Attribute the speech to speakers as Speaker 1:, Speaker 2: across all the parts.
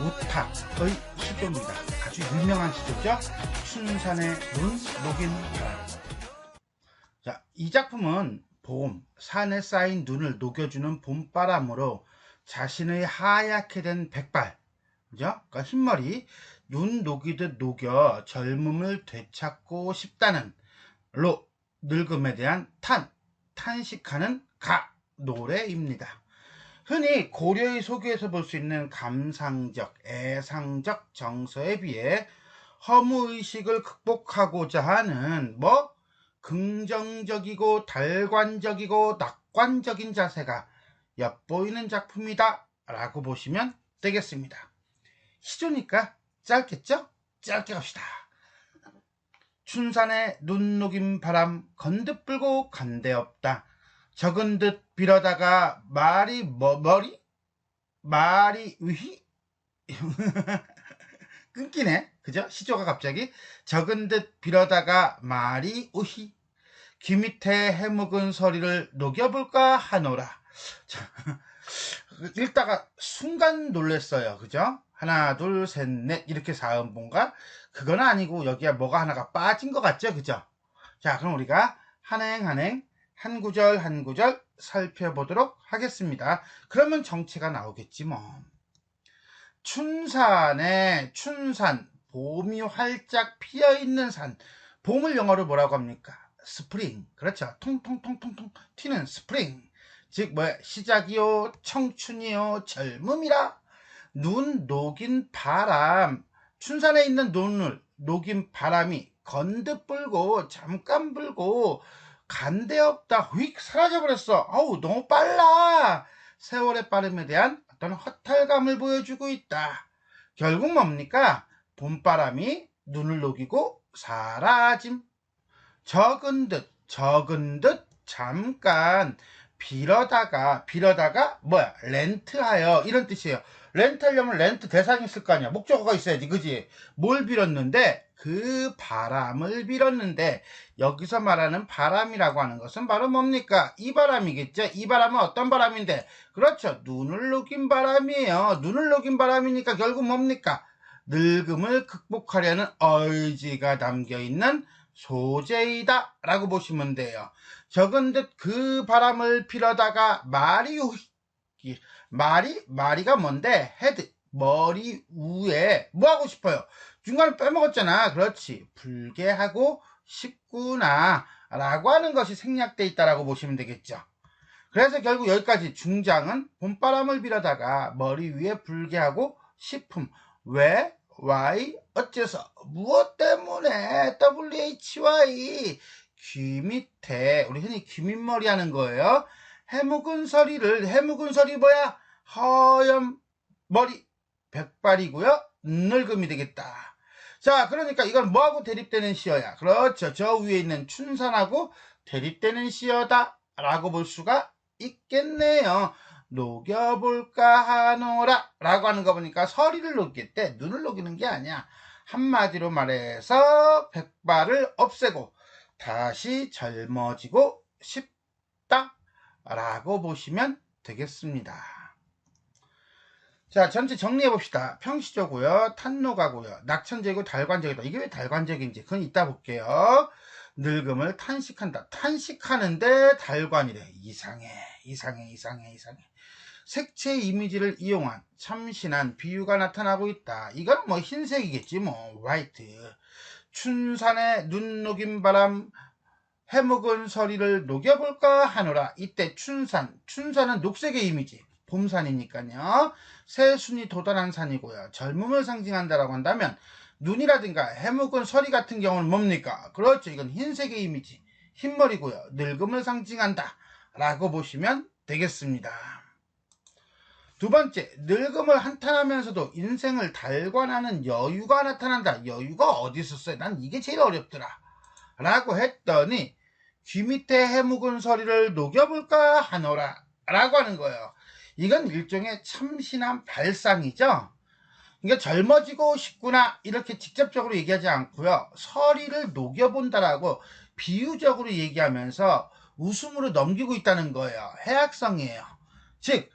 Speaker 1: 우탁의 시조입니다. 아주 유명한 시조죠. 춘산의 눈 녹인 바람. 자, 이 작품은 봄, 산에 쌓인 눈을 녹여주는 봄바람으로 자신의 하얗게 된 백발, 그죠? 그러니까 흰머리, 눈 녹이듯 녹여 젊음을 되찾고 싶다는 로, 늙음에 대한 탄, 탄식하는 가 노래입니다. 흔히 고려의 소개에서 볼 수 있는 감상적, 애상적 정서에 비해 허무의식을 극복하고자 하는 뭐 긍정적이고 달관적이고 낙관적인 자세가 엿보이는 작품이다 라고 보시면 되겠습니다. 시조니까 짧겠죠? 짧게 갑시다. 춘산의 눈 녹인 바람 건듯 불고 간데 없다. 적은 듯 빌어다가 말이 뭐, 머리? 말이 휘? 끊기네. 그죠? 시조가 갑자기 적은 듯 빌어다가 말이 우히 귀 밑에 해묵은 소리를 녹여볼까 하노라. 자, 읽다가 순간 놀랬어요. 그죠? 하나, 둘, 셋, 넷 이렇게 사음본가? 그건 아니고 여기에 뭐가 하나가 빠진 것 같죠? 그죠? 자, 그럼 우리가 한행 한행 한 구절 한 구절 살펴보도록 하겠습니다. 그러면 정체가 나오겠지 뭐. 춘산에 춘산 봄이 활짝 피어 있는 산. 봄을 영어로 뭐라고 합니까? 스프링. 그렇죠? 통통통통통 튀는 스프링. 즉 뭐야? 시작이요 청춘이요 젊음이라. 눈 녹인 바람. 춘산에 있는 눈을 녹인 바람이 건드 불고 잠깐 불고 간데 없다 휙 사라져버렸어. 아우 너무 빨라. 세월의 빠름에 대한 어떤 허탈감을 보여주고 있다. 결국 뭡니까? 봄바람이 눈을 녹이고 사라짐. 적은 듯 적은 듯 잠깐 빌어다가 빌어다가 뭐야? 렌트하여. 이런 뜻이에요. 렌트하려면 렌트 대상이 있을 거 아니야. 목적어가 있어야지. 그지? 뭘 빌었는데? 그 바람을 빌었는데. 여기서 말하는 바람이라고 하는 것은 바로 뭡니까? 이 바람이겠죠? 이 바람은 어떤 바람인데? 그렇죠. 눈을 녹인 바람이에요. 눈을 녹인 바람이니까 결국 뭡니까? 늙음을 극복하려는 의지가 담겨 있는 소재이다 라고 보시면 돼요. 적은 듯 그 바람을 빌어다가 말이 말이 말이가 뭔데 헤드 머리 위에 뭐 하고 싶어요? 중간에 빼먹었잖아. 그렇지. 불게 하고 싶구나 라고 하는 것이 생략돼 있다라고 보시면 되겠죠. 그래서 결국 여기까지 중장은 봄바람을 빌어다가 머리 위에 불게 하고 싶음 왜 why 어째서 무엇 때문에 why 귀 밑에 우리 흔히 귀밑머리 하는 거예요. 해묵은 서리를 해묵은 서리 뭐야? 허연 머리 백발이고요. 늙음이 되겠다. 자, 그러니까 이건 뭐하고 대립되는 시어야? 그렇죠. 저 위에 있는 춘산하고 대립되는 시어다. 라고 볼 수가 있겠네요. 녹여볼까 하노라 라고 하는 거 보니까 서리를 녹일 때 눈을 녹이는 게 아니야. 한마디로 말해서 백발을 없애고 다시 젊어지고 싶다 라고 보시면 되겠습니다. 자, 전체 정리해 봅시다. 평시적고요, 탄노가고요, 낙천적이고 달관적이다. 이게 왜 달관적인지 그건 이따 볼게요. 늙음을 탄식한다. 탄식하는데 달관이래. 이상해, 이상해, 이상해, 이상해. 색채 이미지를 이용한 참신한 비유가 나타나고 있다. 이건 뭐 흰색이겠지 뭐 화이트. 춘산의 눈 녹인 바람 해묵은 서리를 녹여볼까 하노라. 이때 춘산, 춘산은 녹색의 이미지. 봄산이니까요. 새 순이 도달한 산이고요. 젊음을 상징한다라고 한다면 눈이라든가 해묵은 서리 같은 경우는 뭡니까? 그렇죠. 이건 흰색의 이미지. 흰머리고요. 늙음을 상징한다. 라고 보시면 되겠습니다. 두 번째, 늙음을 한탄하면서도 인생을 달관하는 여유가 나타난다. 여유가 어디 있었어요? 난 이게 제일 어렵더라. 라고 했더니 귀 밑에 해묵은 소리를 녹여볼까 하노라. 라고 하는 거예요. 이건 일종의 참신한 발상이죠. 그러니까 젊어지고 싶구나 이렇게 직접적으로 얘기하지 않고요. 서리를 녹여본다라고 비유적으로 얘기하면서 웃음으로 넘기고 있다는 거예요. 해악성이에요. 즉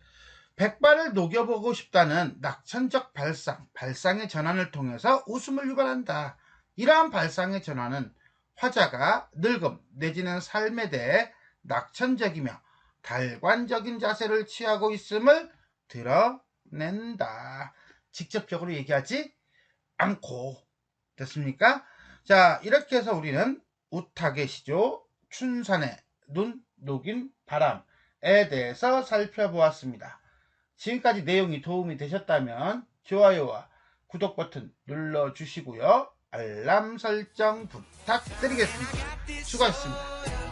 Speaker 1: 백발을 녹여보고 싶다는 낙천적 발상, 발상의 전환을 통해서 웃음을 유발한다. 이러한 발상의 전환은 화자가 늙음 내지는 삶에 대해 낙천적이며 달관적인 자세를 취하고 있음을 드러낸다. 직접적으로 얘기하지 않고 됐습니까? 자 이렇게 해서 우리는 우탁의 시조 춘산의 눈 녹인 바람에 대해서 살펴보았습니다. 지금까지 내용이 도움이 되셨다면 좋아요와 구독 버튼 눌러주시고요. 알람 설정 부탁드리겠습니다. 수고하셨습니다.